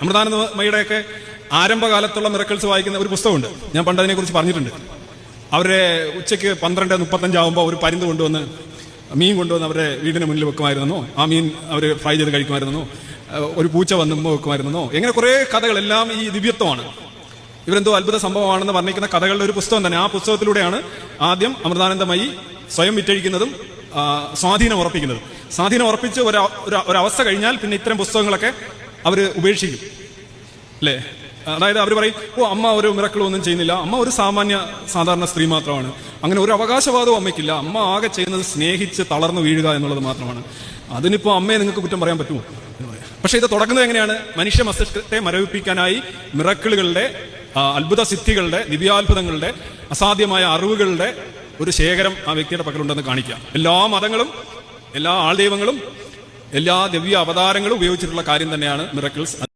അമൃതാനന്ദമയുടെയൊക്കെ ആരംഭകാലത്തുള്ള miracles വായിക്കുന്ന ഒരു പുസ്തകമുണ്ട്. ഞാൻ പണ്ട് അതിനെക്കുറിച്ച് പറഞ്ഞിട്ടുണ്ട്. അവരെ ഉച്ചയ്ക്ക് പന്ത്രണ്ട് മുപ്പത്തഞ്ചാവുമ്പോൾ ഒരു പരിന്ത് കൊണ്ടുവന്ന് മീൻ കൊണ്ടുവന്ന് അവരുടെ വീടിന് മുന്നിൽ വെക്കുമായിരുന്നോ? ആ മീൻ അവർ ഫ്രൈ ചെയ്ത് കഴിക്കുമായിരുന്നോ? ഒരു പൂച്ച വന്ന് മുമ്പ് വെക്കുമായിരുന്നോ? എങ്ങനെ കുറേ കഥകളെല്ലാം ഈ ദിവ്യത്വമാണ്. ഇവരെന്തോ അത്ഭുത സംഭവമാണെന്ന് വർണിക്കുന്ന കഥകളുടെ ഒരു പുസ്തകം തന്നെ. ആ പുസ്തകത്തിലൂടെയാണ് ആദ്യം അമൃതാനന്ദമായി സ്വയം വിറ്റഴിക്കുന്നതും സ്വാധീനം ഉറപ്പിക്കുന്നതും. സ്വാധീനം ഉറപ്പിച്ച് ഒരു- ഒരു അവസ്ഥ കഴിഞ്ഞാൽ പിന്നെ ഇത്തരം പുസ്തകങ്ങളൊക്കെ അവർ ഉപേക്ഷിക്കും. അല്ലേ? അതായത് അവർ പറയും ഓ അമ്മ ഒരു മിറക്കളൊന്നും ചെയ്യുന്നില്ല. അമ്മ ഒരു സാമാന്യ സാധാരണ സ്ത്രീ മാത്രമാണ്. അങ്ങനെ ഒരു അവകാശവാദവും അമ്മയ്ക്കില്ല. അമ്മ ആകെ ചെയ്യുന്നത് സ്നേഹിച്ച് തളർന്നു വീഴുക എന്നുള്ളത് മാത്രമാണ്. അതിനിപ്പോ അമ്മയെ നിങ്ങൾക്ക് കുറ്റം പറയാൻ പറ്റുമോ? പക്ഷേ ഇത് തുടങ്ങുന്നത് എങ്ങനെയാണ്? മനുഷ്യ മസ്തിഷ്കത്തെ മരവിപ്പിക്കാനായി മിറക്കിളുകളുടെ അത്ഭുത സിദ്ധികളുടെ ദിവ്യാത്ഭുതങ്ങളുടെ അസാധ്യമായ അറിവുകളുടെ ഒരു ശേഖരം ആ വ്യക്തിയുടെ പക്കലുണ്ടെന്ന് കാണിക്കുക എല്ലാ മതങ്ങളും എല്ലാ ആൾദൈവങ്ങളും എല്ലാ ദിവ്യ അവതാരങ്ങളും ഉപയോഗിച്ചിട്ടുള്ള കാര്യം തന്നെയാണ് മിറക്കിൾസ്